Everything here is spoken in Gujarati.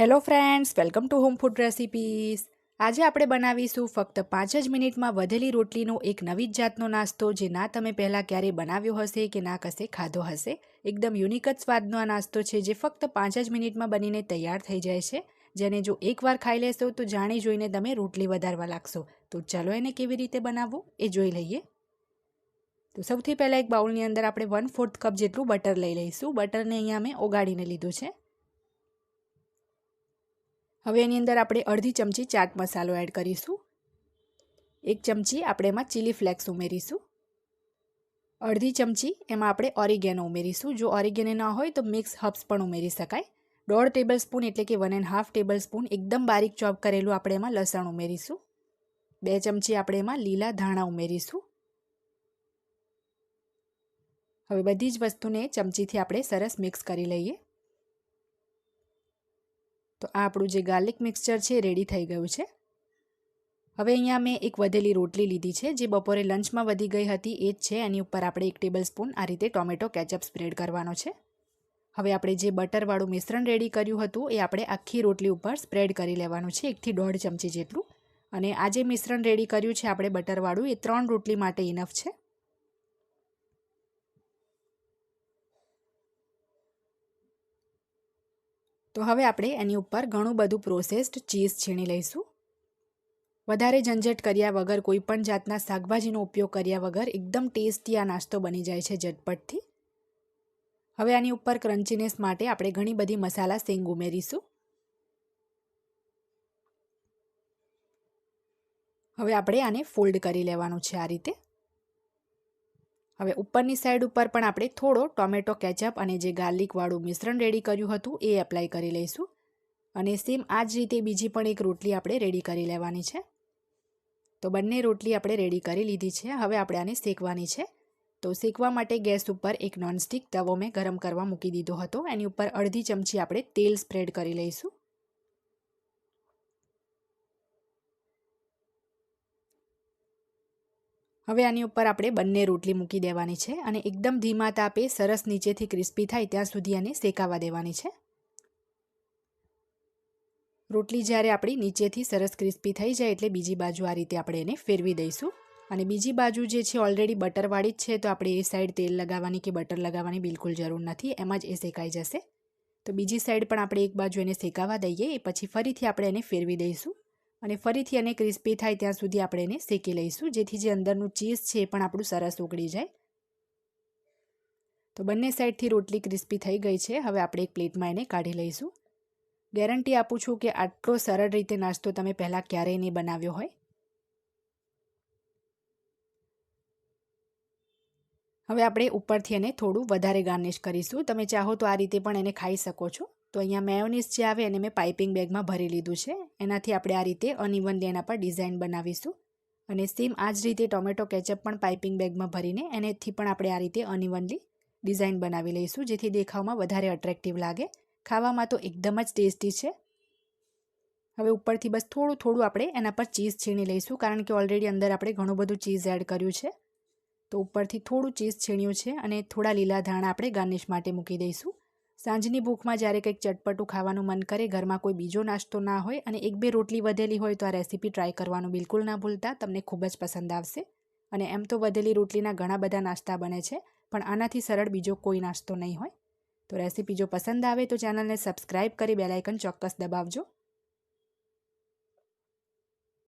Hello friends welcome to home food recipes આજે આપણે બનાવીશું ફક્ત પાંચ જ મિનિટમાં વધેલી રોટલીનો એક નવી જ જાતનો નાસ્તો, જે ના તમે પહેલાં ક્યારેય બનાવ્યો હશે કે ના કશે ખાધો હશે. એકદમ યુનિક જ સ્વાદનો આ નાસ્તો છે, જે ફક્ત પાંચ જ મિનિટમાં બનીને તૈયાર થઈ જાય છે. જેને જો એકવાર ખાઈ લેશો, તો જાણી જોઈને તમે રોટલી વધારવા લાગશો. તો ચાલો એને કેવી રીતે બનાવવું એ જોઈ લઈએ. તો સૌથી પહેલાં એક બાઉલની અંદર આપણે વન ફોર્થ કપ જેટલું બટર લઈ લઈશું. બટરને અહીંયા મેં ઓગાળીને લીધું છે. હવે એની અંદર આપણે અડધી ચમચી ચાટ મસાલો એડ કરીશું. એક ચમચી આપણે એમાં ચીલી ફ્લેક્સ ઉમેરીશું. અડધી ચમચી એમાં આપણે ઓરિગેનો ઉમેરીશું. જો ઓરિગેનો ન હોય તો મિક્સ હર્બ્સ પણ ઉમેરી શકાય. દોઢ ટેબલ સ્પૂન એટલે કે one and half tablespoon એકદમ બારીક ચોપ કરેલું આપણે એમાં લસણ ઉમેરીશું. બે ચમચી આપણે એમાં લીલા ધાણા ઉમેરીશું. હવે બધી જ વસ્તુને ચમચીથી આપણે સરસ મિક્સ કરી લઈએ. તો આ આપણું જે ગાર્લિક મિક્સચર છે રેડી થઈ ગયું છે. હવે અહીંયા મેં એક વધેલી રોટલી લીધી છે, જે બપોરે લંચમાં વધી ગઈ હતી, એ જ છે. એની ઉપર આપણે એક ટેબલ સ્પૂન આ રીતે ટોમેટો કેચઅપ સ્પ્રેડ કરવાનો છે. હવે આપણે જે બટરવાળું મિશ્રણ રેડી કર્યું હતું, એ આપણે આખી રોટલી ઉપર સ્પ્રેડ કરી લેવાનું છે, એકથી દોઢ ચમચી જેટલું. અને આ જે મિશ્રણ રેડી કર્યું છે, આપણે બટરવાળું, એ ત્રણ રોટલી માટે ઇનફ છે. તો હવે આપણે એની ઉપર ઘણું બધું પ્રોસેસ્ડ ચીઝ છીણી લઈશું. વધારે ઝંઝટ કર્યા વગર, કોઈ પણ જાતના શાકભાજીનો ઉપયોગ કર્યા વગર એકદમ ટેસ્ટી આ નાસ્તો બની જાય છે ઝટપટથી. હવે આની ઉપર ક્રન્ચીનેસ માટે આપણે ઘણી બધી મસાલા સેંગ ઉમેરીશું. હવે આપણે આને ફોલ્ડ કરી લેવાનું છે આ રીતે. હવે ઉપરની સાઈડ ઉપર પણ આપણે થોડો ટોમેટો કેચઅપ અને જે ગાર્લિકવાળું મિશ્રણ રેડી કર્યું હતું, એ એપ્લાય કરી લઈશું. અને સેમ આ જ રીતે બીજી પણ એક રોટલી આપણે રેડી કરી લેવાની છે. તો બંને રોટલી આપણે રેડી કરી લીધી છે. હવે આપણે આને શેકવાની છે. તો શેકવા માટે ગેસ ઉપર એક નોનસ્ટિક તવો મેં ગરમ કરવા મૂકી દીધો હતો. એની ઉપર અડધી ચમચી આપણે તેલ સ્પ્રેડ કરી લઈશું. હવે આની ઉપર આપણે બંને રોટલી મૂકી દેવાની છે અને એકદમ ધીમા તાપે સરસ નીચેથી ક્રિસ્પી થાય ત્યાં સુધી આને શેકાવા દેવાની છે. રોટલી જ્યારે આપણી નીચેથી સરસ ક્રિસ્પી થઈ જાય એટલે બીજી બાજુ આ રીતે આપણે એને ફેરવી દઈશું. અને બીજી બાજુ જે છે ઓલરેડી બટરવાળી જ છે તો આપણે એ સાઈડ તેલ લગાવવાની કે બટર લગાવવાની બિલકુલ જરૂર નથી, એમાં જ એ શેકાઈ જશે. તો બીજી સાઈડ પણ આપણે એક બાજુ એને શેકાવા દઈએ, એ પછી ફરીથી આપણે એને ફેરવી દઈશું. અને ફરીથી એને ક્રિસ્પી થાય ત્યાં સુધી આપણે એને શેકી લઈશું. જેથી જે અંદરનું ચીઝ છે એ પણ આપણું સરસ ઉગળી જાય. તો બંને સાઈડથી રોટલી ક્રિસ્પી થઈ ગઈ છે. હવે આપણે એક પ્લેટમાં એને કાઢી લઈશું. ગેરંટી આપું છું કે આટલો સરળ રીતે નાસ્તો તમે પહેલાં ક્યારેય નહીં બનાવ્યો હોય. હવે આપણે ઉપરથી એને થોડું વધારે ગાર્નિશ કરીશું. તમે ચાહો તો આ રીતે પણ એને ખાઈ શકો છો. તો અહીંયા મેયોનીઝ જે આવે એને મેં પાઇપિંગ બેગમાં ભરી લીધું છે. એનાથી આપણે આ રીતે અનઇવનલી એના પર ડિઝાઇન બનાવીશું. અને સેમ આ જ રીતે ટોમેટો કેચઅપ પણ પાઇપિંગ બેગમાં ભરીને એનેથી પણ આપણે આ રીતે અનઇવનલી ડિઝાઇન બનાવી લઈશું, જેથી દેખાવમાં વધારે અટ્રેક્ટિવ લાગે. ખાવામાં તો એકદમ જ ટેસ્ટી છે. હવે ઉપરથી બસ થોડું થોડું આપણે એના પર ચીઝ છીણી લઈશું, કારણ કે ઓલરેડી અંદર આપણે ઘણું બધું ચીઝ એડ કર્યું છે. તો ઉપરથી થોડું ચીઝ છીણ્યું છે અને થોડા લીલા ધાણા આપણે ગાર્નિશ માટે મૂકી દઈશું. સાંજની ભૂખમાં જ્યારે કંઈક ચટપટું ખાવાનું મન કરે, ઘરમાં કોઈ બીજો નાસ્તો ના હોય અને એક બે રોટલી વધેલી હોય તો આ રેસીપી ટ્રાય કરવાનું બિલકુલ ના ભૂલતા. તમને ખૂબ જ પસંદ આવશે. અને એમ તો વધેલી રોટલીના ઘણા બધા નાસ્તા બને છે, પણ આનાથી સરળ બીજો કોઈ નાસ્તો નહીં હોય. તો રેસીપી જો પસંદ આવે તો ચેનલને સબસ્ક્રાઈબ કરી બેલાઇકન ચોક્કસ દબાવજો.